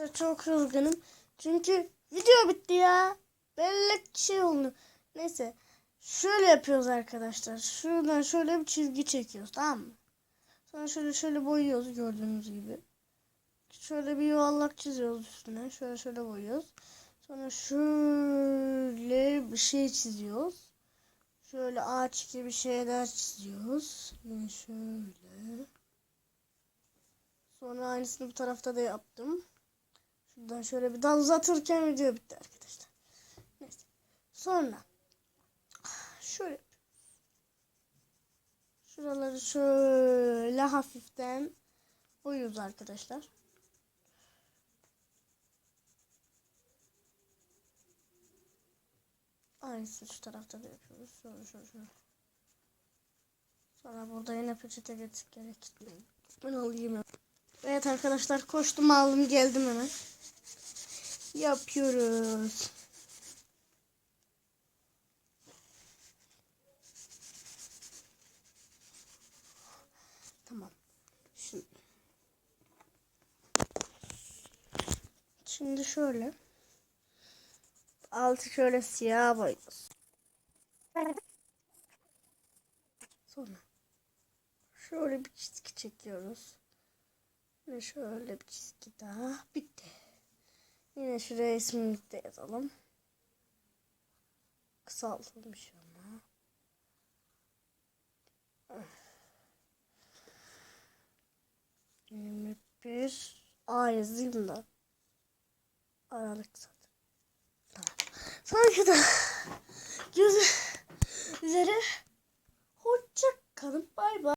Arkadaşlar çok kızgınım. Çünkü video bitti ya. Bellek şey oldu. Neyse. Şöyle yapıyoruz arkadaşlar. Şuradan şöyle bir çizgi çekiyoruz tamam mı? Sonra şöyle şöyle boyuyoruz gördüğünüz gibi. Şöyle bir yuvarlak çiziyoruz üstüne. Şöyle şöyle boyuyoruz. Sonra şöyle bir şey çiziyoruz. Şöyle ağaç gibi şeyler çiziyoruz. Yine şöyle. Sonra aynısını bu tarafta da yaptım. Şuradan şöyle bir dal uzatırken video bitti arkadaşlar. Neyse. Sonra şöyle. Şuraları şöyle hafiften boyuyoruz arkadaşlar. Aynısını şu tarafta da yapıyoruz. Şöyle şöyle şöyle. Sonra burada yine peçete getir gerek. Ben alayım. Evet arkadaşlar koştum aldım geldim hemen. Yapıyoruz. Tamam. Şimdi, şimdi şöyle. Altı şöyle siyah boyuyoruz. Sonra şöyle bir çizgi çekiyoruz. Ve şöyle bir çizgi daha. Bitti. Yine şuraya ismini de yazalım. Kısaltılmış ama. Yirmi bir A yazayım da. Aralık zaten. Tamam. Sonra göz üzere hoşça kalın. Bay bay.